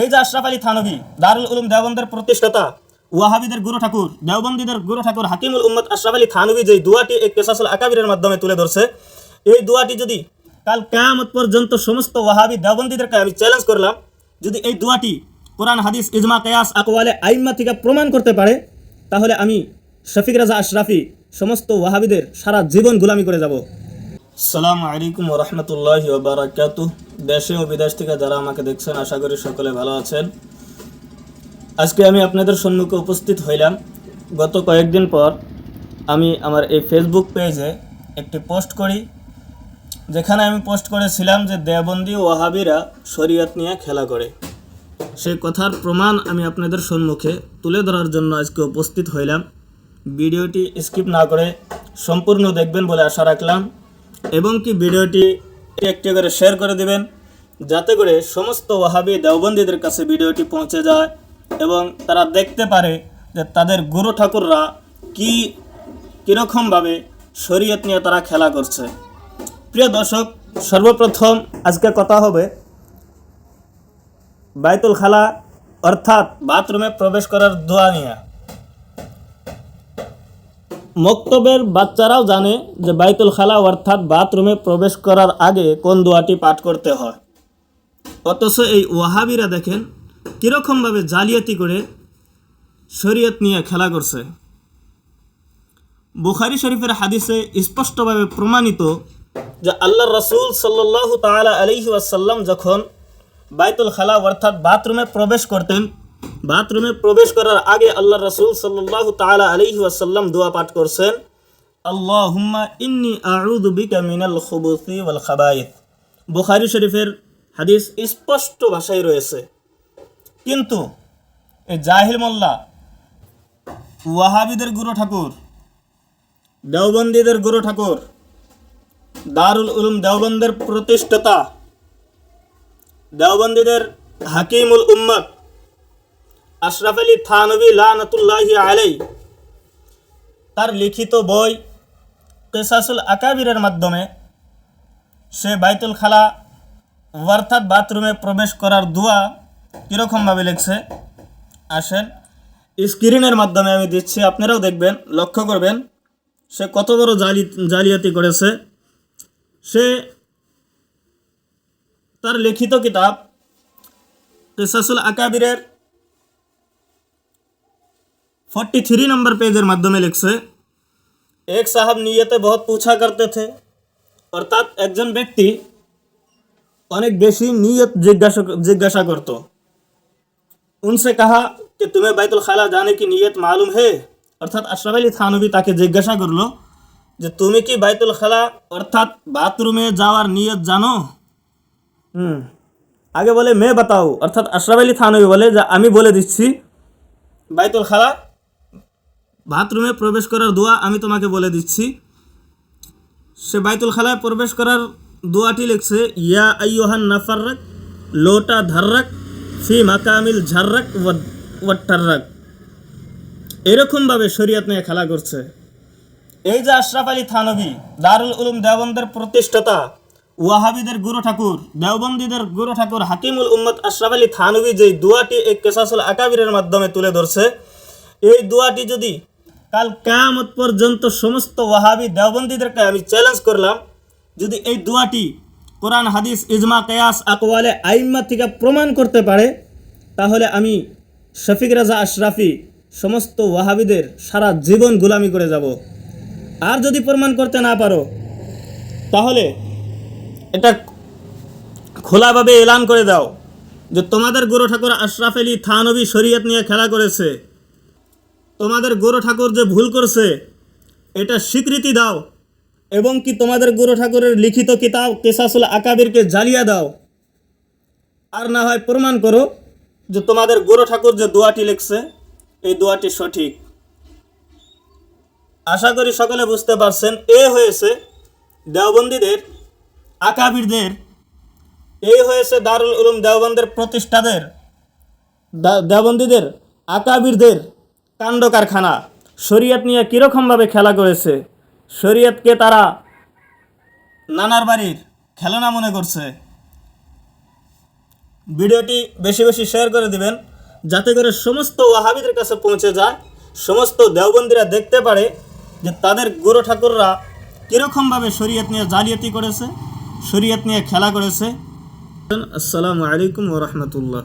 এই যে আশরাফ আলী থানবী দারুল উলুম দেওবন্দের প্রতিষ্ঠাতা, ওয়াহাবিদের গুরু ঠাকুর, দেওবন্দীদের গুরু ঠাকুর হাকিমুল উম্মদ আশরাফ আলী থানবী যে দুয়াটি এই কেসাসুল আকাবিরের মাধ্যমে তুলে ধরছে, এই দুয়াটি যদি কাল কেয়ামত পর্যন্ত সমস্ত ওয়াহাবি দেওবন্দীদেরকে আমি চ্যালেঞ্জ করলাম, যদি এই দুয়াটি কোরআন, হাদিস, ইজমা, কেয়াস, আকওয়ালে আইম্মা থেকে প্রমাণ করতে পারে, তাহলে আমি শফিক রাজা আশরাফি সমস্ত ওয়াহাবিদের সারা জীবন গুলামি করে যাব। সালাম আলাইকুম রহমতুল্লাহ বারাকাতু দেশে ও বিদেশ থেকে যারা আমাকে দেখছেন, আশা করি সকলে ভালো আছেন। আজকে আমি আপনাদের সম্মুখে উপস্থিত হইলাম। গত কয়েকদিন পর আমি আমার এই ফেসবুক পেজে একটি পোস্ট করি। যেখানে আমি পোস্ট করেছিলাম যে দেবন্দি ওয়াহাবিরা শরীয়ত নিয়ে খেলা করে। সেই কথার প্রমাণ আমি আপনাদের সম্মুখে তুলে ধরার জন্য আজকে উপস্থিত হইলাম। ভিডিওটি স্কিপ না করে সম্পূর্ণ দেখবেন বলে আশা রাখলাম। এবং কি ভিডিওটি একটি করে শেয়ার করে দিবেন, যাতে করে সমস্ত ওয়াহাবি দেওবন্দীদের কাছে ভিডিওটি পৌঁছে যায় এবং তারা দেখতে পারে যে তাদের গুরু ঠাকুররা কি, কীরকমভাবে শরীয়ত নিয়ে তারা খেলা করছে। প্রিয় দর্শক, সর্বপ্রথম আজকে কথা হবে বাইতুল খালা, অর্থাৎ বাথরুমে প্রবেশ করার দোয়া নিয়ে। মক্তবের বাচ্চারাও জানে যে বাইতুল খালা অর্থাৎ বাথরুমে প্রবেশ করার আগে কোন দোয়াটি পাঠ করতে হয়। অথচ এই ওয়াহাবিরা দেখেন কীরকমভাবে জালিয়াতি করে শরীয়ত নিয়ে খেলা করছে। বুখারি শরীফের হাদিসে স্পষ্টভাবে প্রমাণিত যে আল্লাহ রসুল সাল্লাহ তালা আলহি ওয়াসাল্লাম যখন বাইতুল খালা অর্থাৎ বাথরুমে প্রবেশ করতেন বাথরুমে প্রবেশ করার আগে আল্লাহ রসুল সাল্লাহ তালা আলহি ওয়াসাল্লাম দোয়া পাঠ করছেন, আল্লাহুম্মা ইন্নি আউযু বিকা মিনাল খুবুসি ওয়াল শরীফের হাদিস স্পষ্ট ভাষায় রয়েছে। কিন্তু এই জাহিল মোল্লা, ওয়াহাবিদের গুরু ঠাকুর, দেওবন্দীদের গুরু ঠাকুর, দারুল উলুম দেওবন্দের প্রতিষ্ঠাতা, দেওবন্দীদের হাকিমুল উম্মত আশরাফ আলী থানবী লানতুল্লাহি আলাই তার লিখিত বই কেসাসুল আকাবিরের মাধ্যমে সে বাইতুল খালা অর্থাৎ বাথরুমে প্রবেশ করার দোয়া কীরকমভাবে লিখছে? আসেন, স্ক্রিনের মাধ্যমে আমি দিচ্ছি, আপনারাও দেখবেন, লক্ষ্য করবেন, সে কত বড় জালি জালিয়াতি করেছে। সে তার লিখিত কিতাব কেসাসুল আকাবিরের फोर्टी थ्री नंबर पेज মাধ্যমে লিখছে एक साहब নিয়তে बहुत पूछा करते थे অর্থাৎ একজন ব্যক্তি অনেক বেশি নিয়ত জিজ্ঞাসা জিজ্ঞাসা করত उनसे कहा कि तुम्हें बैतुल खाला जाने की नियत मालूम है অর্থাৎ আশরাফ আলী থানবী তাকে জিজ্ঞাসা করলো যে তুমি কি বাইতুল খালা অর্থাৎ বাথরুমে যাওয়ার নিয়ত জানো হুম আগে বলে মে বাতাও অর্থাৎ আশরাফ আলী থানবী বলে যে আমি বলে দিচ্ছি বাইতুল খালা বাথরুমে প্রবেশ করার দোয়া আমি তোমাকে বলে দিচ্ছি। সে বাইতুল খালায় প্রবেশ করার দোয়াটি লিখছে, ইয়া আইয়ুহান নাফাররাক, লোটা ধাররাক, ফি মাকামিল ঝাররাক ওয়াট্টাররাক এরকমভাবে শরীয়ত নিয়ে খেলা করছে। এই যে আশরাফ আলী থানবী দারুল উলুম দেওবন্দের প্রতিষ্ঠাতা, ওয়াহাবিদের গুরু ঠাকুর, দেওবন্দীদের গুরু ঠাকুর হাকিমুল উম্মদ আশরাফ আলী থানবী যে দোয়াটি এই কেসাসুল আকাবিরের মাধ্যমে তুলে ধরছে, এই দোয়াটি যদি কাল কেয়ামত পর্যন্ত সমস্ত ওয়াহাবি দেওবন্দীদেরকে আমি চ্যালেঞ্জ করলাম, যদি এই দোয়াটি কোরআন, হাদিস, ইজমা, কেয়াস, আকওয়ালে আইম্মা থেকে প্রমাণ করতে পারে, তাহলে আমি শফিক রাজা আশরাফি সমস্ত ওয়াহাবিদের সারা জীবন গুলামি করে যাব। আর যদি প্রমাণ করতে না পারো, তাহলে এটা খোলাভাবে এলান করে দাও যে তোমাদের গুরু ঠাকুর আশরাফ আলী থানবী শরীয়ত নিয়ে খেলা করেছে। তোমাদের গুরু ঠাকুর যে ভুল করছে, এটা স্বীকৃতি দাও এবং কি তোমাদের গুরু ঠাকুরের লিখিত কিতাব কেসাসুল আকাবিরকে জ্বালিয়ে দাও। আর না হয় প্রমাণ করো যে তোমাদের গুরু ঠাকুর যে দোয়াটি লিখছে, এই দোয়াটি সঠিক। আশা করি সকলে বুঝতে পারছেন, এ হয়েছে দেওবন্দীদের, আকাবিরদের এই হয়েছে দারুল উলুম দেওবন্দের প্রতিষ্ঠাদের দেওবন্দীদের, আকাবিরদের কাণ্ড কারখানা। শরীয়ত নিয়ে কীরকমভাবে খেলা করেছে? শরীয়তকে তারা নানার বাড়ির খেলনা মনে করছে। ভিডিওটি বেশি বেশি শেয়ার করে দিবেন, যাতে করে সমস্ত ওয়াহাবিদের কাছে পৌঁছে যায়, সমস্ত দেওবন্দিরা দেখতে পারে যে তাদের গুরু ঠাকুররা কীরকমভাবে শরীয়ত নিয়ে জালিয়াতি করেছে, শরীয়ত নিয়ে খেলা করেছে। আসসালামু আলাইকুম ওরহমতুল্লাহ